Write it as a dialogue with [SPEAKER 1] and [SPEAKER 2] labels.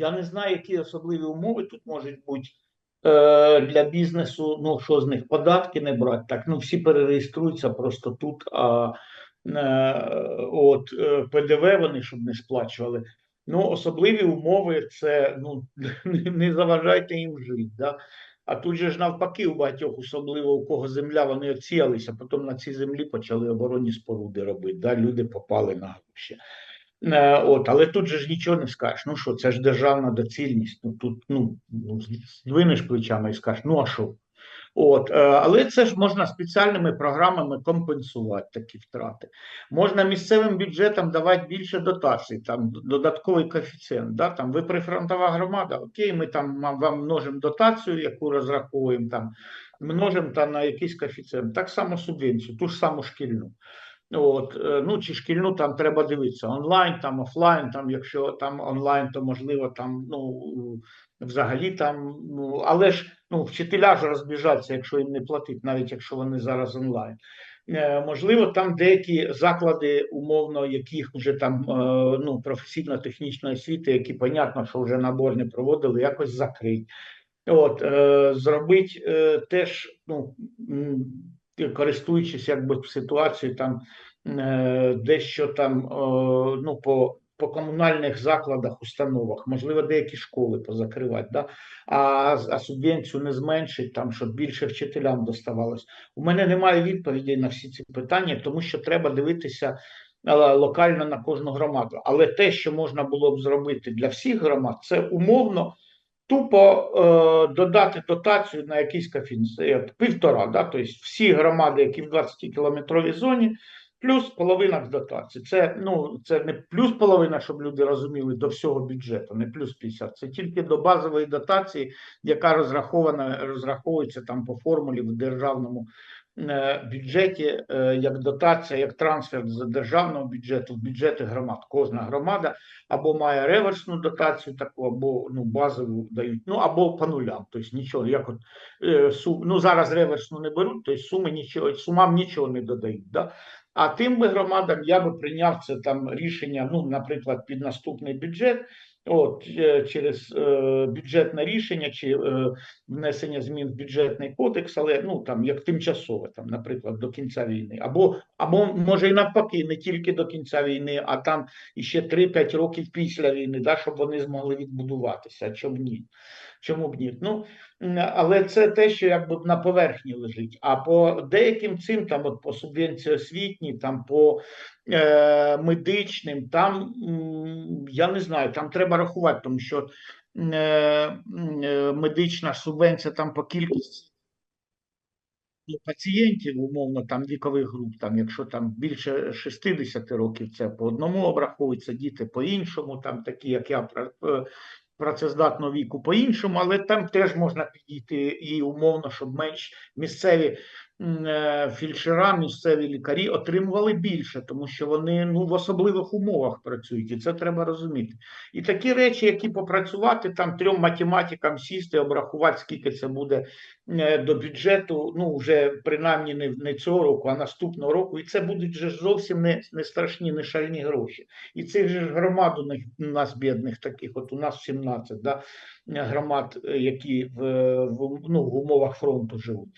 [SPEAKER 1] Я не знаю, які особливі умови тут можуть бути е, для бізнесу. Ну, що з них податки не брати. Так, ну всі перереєструються просто тут, а е, от е, ПДВ вони щоб не сплачували. Ну, особливі умови це ну не, заважайте їм жити. Да? А тут же ж навпаки, у багатьох, особливо у кого земля, вони оціялися, потім на цій землі почали оборонні споруди робити. Да? Люди попали на гроші. Е, От, але тут же ж нічого не скажеш. Ну що, це ж державна доцільність. Ну тут ну, ну здвинеш плечами і скажеш, ну а що? От, е, але це ж можна спеціальними програмами компенсувати такі втрати. Можна місцевим бюджетам давати більше дотацій, там додатковий коефіцієнт. Да? Там ви прифронтова громада, окей, ми там вам- множимо дотацію, яку розраховуємо там, множимо там на якийсь коефіцієнт. Так само субвенцію, ту ж саму шкільну. От, е, ну чи шкільну там треба дивитися онлайн, там офлайн, там, якщо там онлайн, то можливо там ну взагалі там, ну але ж ну вчителя ж розбіжаться, якщо їм не платить, навіть якщо вони зараз онлайн. Е, Можливо, там деякі заклади, умовно, яких вже там е, ну професійно-технічної освіти, які понятно, що вже набор не проводили, якось закрить. От е, зробить е, теж, ну користуючись якби ситуацією, там е, дещо там е, ну по. По комунальних закладах, установах, можливо, деякі школи позакривати, да? а, а субвенцію не зменшить, там, щоб більше вчителям доставалось. У мене немає відповідей на всі ці питання, тому що треба дивитися е, локально на кожну громаду. Але те, що можна було б зробити для всіх громад, це умовно тупо е, додати дотацію на якийсь коефіцієнт, півтора, да? тобто всі громади, які в 20-кілометровій зоні, плюс половина з дотації. Це, ну, це не плюс половина, щоб люди розуміли, до всього бюджету, не плюс 50, це тільки до базової дотації, яка розрахована, розраховується там по формулі в державному бюджеті, е, як дотація, як трансфер з державного бюджету в бюджети громад. Кожна громада або має реверсну дотацію, таку, або ну, базову дають, ну або по нулям. Тобто нічого, як от е, ну зараз реверсну не беруть, тобто суми нічого, сумам нічого не додають. Да? А тим би громадам я би прийняв це там рішення, ну, наприклад, під наступний бюджет, от е, через е, бюджетне рішення чи е, внесення змін в бюджетний кодекс, але ну там як тимчасове, там, наприклад, до кінця війни, або або може і навпаки, не тільки до кінця війни, а там іще 3-5 років після війни, да, щоб вони змогли відбудуватися. Чому ні? Чому б ні? Ну але це те, що якби на поверхні лежить. А по деяким цим, там, от по субвенції освітній, там по е, медичним, там я не знаю, там треба рахувати, тому що е, е, медична субвенція там по кількості пацієнтів, умовно, там вікових груп, там, якщо там більше 60 років, це по одному обраховується, діти по іншому, там такі, як я е, працездатного віку по іншому, але там теж можна підійти і умовно, щоб менш місцеві е, місцеві лікарі отримували більше, тому що вони ну в особливих умовах працюють, і це треба розуміти. І такі речі, які попрацювати там трьом математикам сісти, обрахувати, скільки це буде е, до бюджету, ну вже принаймні не, не цього року, а наступного року, і це будуть же зовсім не, не страшні, не шальні гроші. І цих же громад у нас бідних таких, от у нас 17 да, громад, е, які в, в, ну, в умовах фронту живуть.